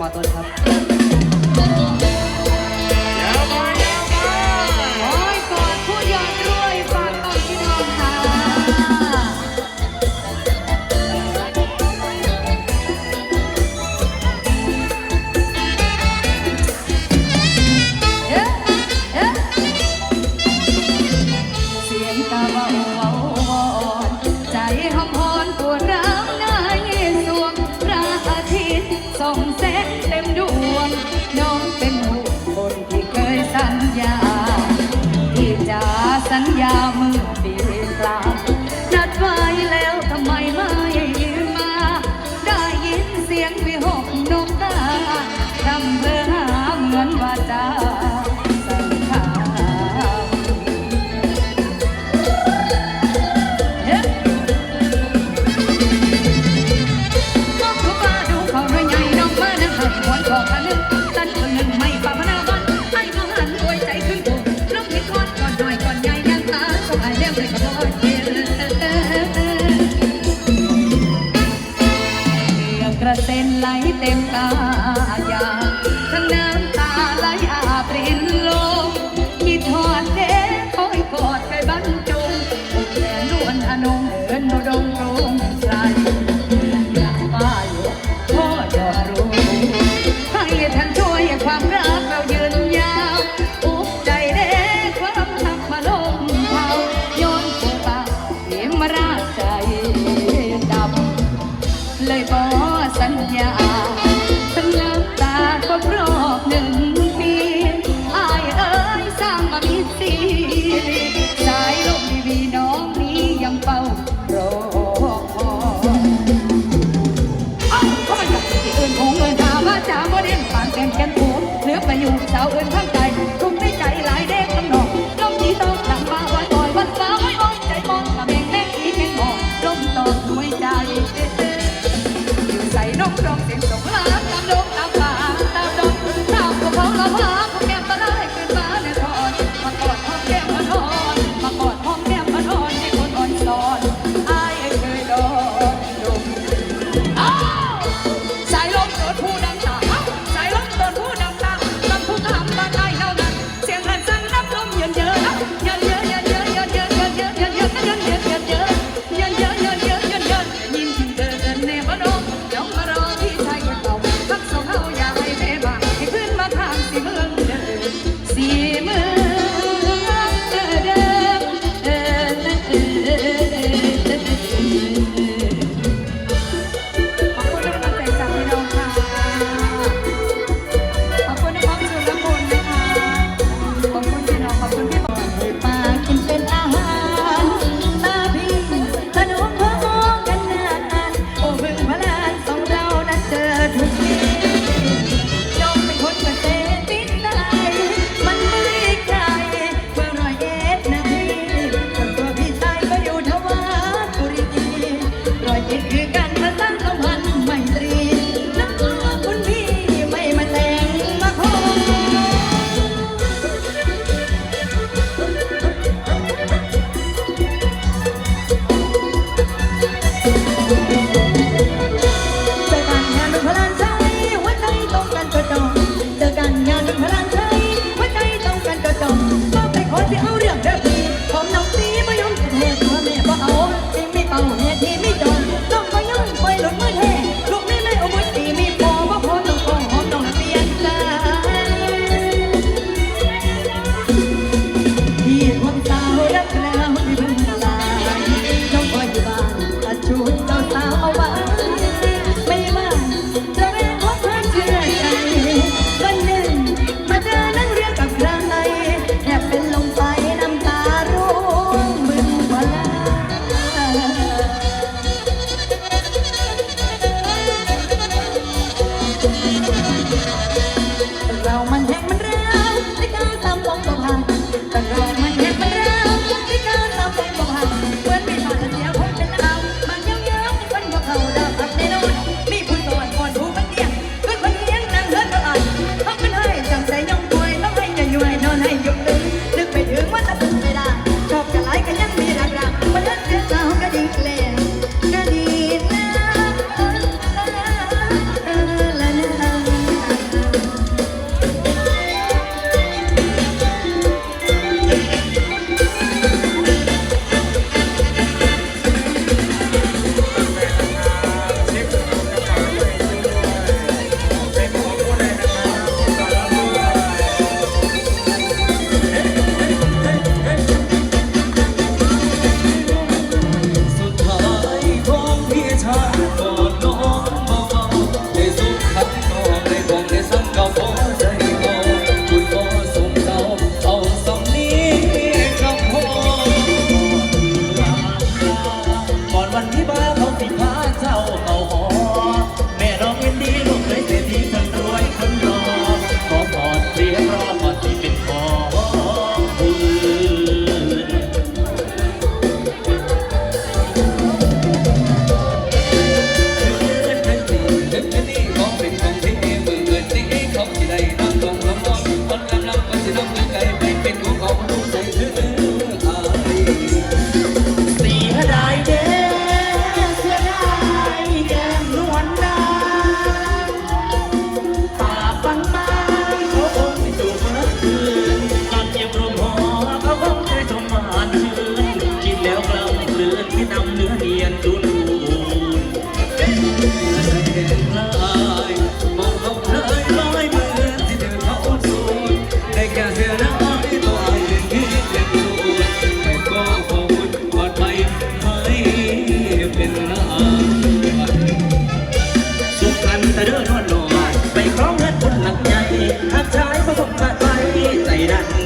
มอต้นครับ น้องเป็นหมู่คนที่เคยสัญญา ที่ต้อง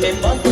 เมมเบอร์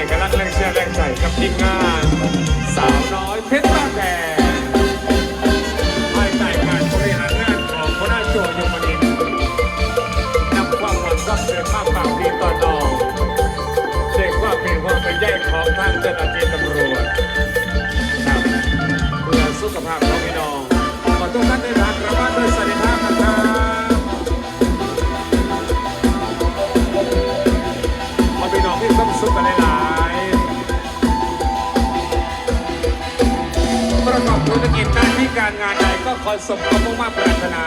ที่มาให้กำลังแรงเชื่อแรงใจกับทีมงาน สาวน้อยเพชรบ้านแพงภายใต้การบริหารงานของหัวหน้าโจยมนินนำความหวังความเสือข้ามปากดีต่อนองเด็กว่าเป็นความเป็นใยของทางเจ้าหน้าที่ตำรวจครับเพื่อสุขภาพของพี่น้องขอทุกท่านเดินทางกลับานโดยสวัสดิภาพนะครับขอพี่น้องที่ต้องสุขกันหลย ธุรกิจหน้าที่การงานใดก็คอยสมความมุ่งมั่นปรารถนา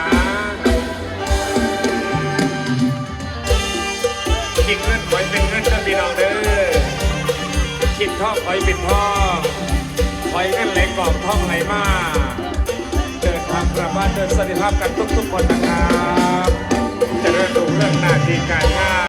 คิดเงินคอยเป็นเงินเด้อพี่น้องเด้อคิดทอคอยเป็นทอคอยเงินไหลกล่องทองไหลมาเดินทางกลับบ้านเดินสวัสดิภาพกันทุกๆคนนะครับ จะเริ่มดูเรื่องหน้าที่การงาน